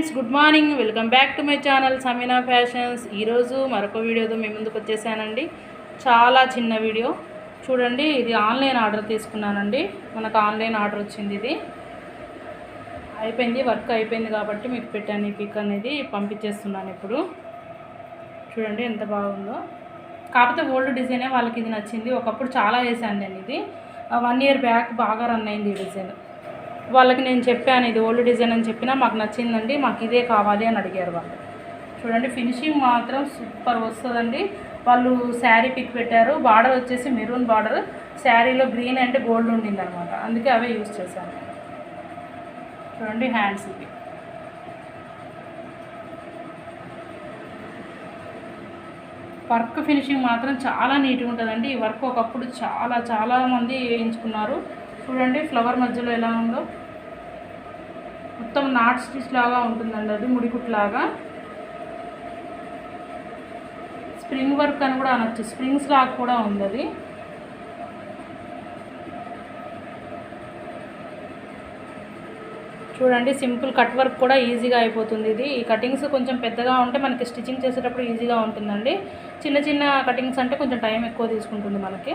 Friends good morning. Welcome back to my channel Sameena fashions. ఈరోజు మరొక వీడియోతో మీ ముందుకు వచ్చేసానండి. చాలా చిన్న వీడియో. చూడండి ఇది ఆన్లైన్ ఆర్డర్ తీసుకున్నానండి. మనకు ఆన్లైన్ ఆర్డర్ వచ్చింది ఇది. అయిపోయింది వర్క్ అయిపోయింది కాబట్టి మీకు పెట్టాను ఈ పిక్ అనేది. పంపించేస్తున్నాను ఇప్పుడు. చూడండి ఎంత బాగుందో. కాకపోతే ఓల్డ్ డిజైనే వాళ్ళకి ఇది నచ్చింది. ఒకప్పుడు చాలా వేసాను నేను ఇది. వన్ ఇయర్ బ్యాక్ బాగా రన్ అయింది ఈ డిజైన్. వాళ్ళకి నేను చెప్పాను ఇది ఓల్డ్ డిజైన్ అని చెప్పినా మాకు నచ్చిందండి మాకు ఇదే కావాలి అని అడిగారు వాళ్ళు. చూడండి ఫినిషింగ్ మాత్రం సూపర్ వస్తుందండి. వాళ్ళు శారీ పిక్ పెట్టారు బార్డర్ వచ్చేసి మెరూన్ బార్డర్ శారీలో గ్రీన్ అండ్ గోల్డ్ ఉండింది అనమాట అందుకే అవే యూజ్ చేశాను. చూడండి హ్యాండ్స్ ఇవి వర్క్ ఫినిషింగ్ మాత్రం చాలా నీట్గా ఉంటుందండి. ఈ వర్క్ ఒకప్పుడు చాలా చాలా మంది వేయించుకున్నారు. చూడండి ఫ్లవర్ మధ్యలో ఎలా ఉందో. మొత్తం నాట్ స్టిచ్ లాగా ఉంటుందండి అది ముడికుట్లాగా. స్ప్రింగ్ వర్క్ అని కూడా అనొచ్చు. స్ప్రింగ్స్ లాగా కూడా ఉంది అది. చూడండి సింపుల్ కట్ వర్క్ కూడా ఈజీగా అయిపోతుంది ఇది. ఈ కటింగ్స్ కొంచెం పెద్దగా ఉంటే మనకి స్టిచ్చింగ్ చేసేటప్పుడు ఈజీగా ఉంటుందండి. చిన్న చిన్న కటింగ్స్ అంటే కొంచెం టైం ఎక్కువ తీసుకుంటుంది మనకి.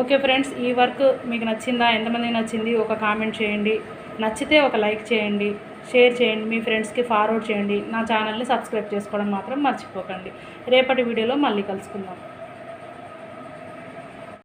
ఓకే ఫ్రెండ్స్ ఈ వర్క్ మీకు నచ్చిందా? ఎంతమందికి నచ్చింది? ఒక కామెంట్ చేయండి. నచ్చితే ఒక లైక్ చేయండి షేర్ చేయండి మీ ఫ్రెండ్స్కి ఫార్వర్డ్ చేయండి. నా ఛానల్ని సబ్స్క్రైబ్ చేసుకోవడం మాత్రం మర్చిపోకండి. రేపటి వీడియోలో మళ్ళీ కలుసుకుందాం.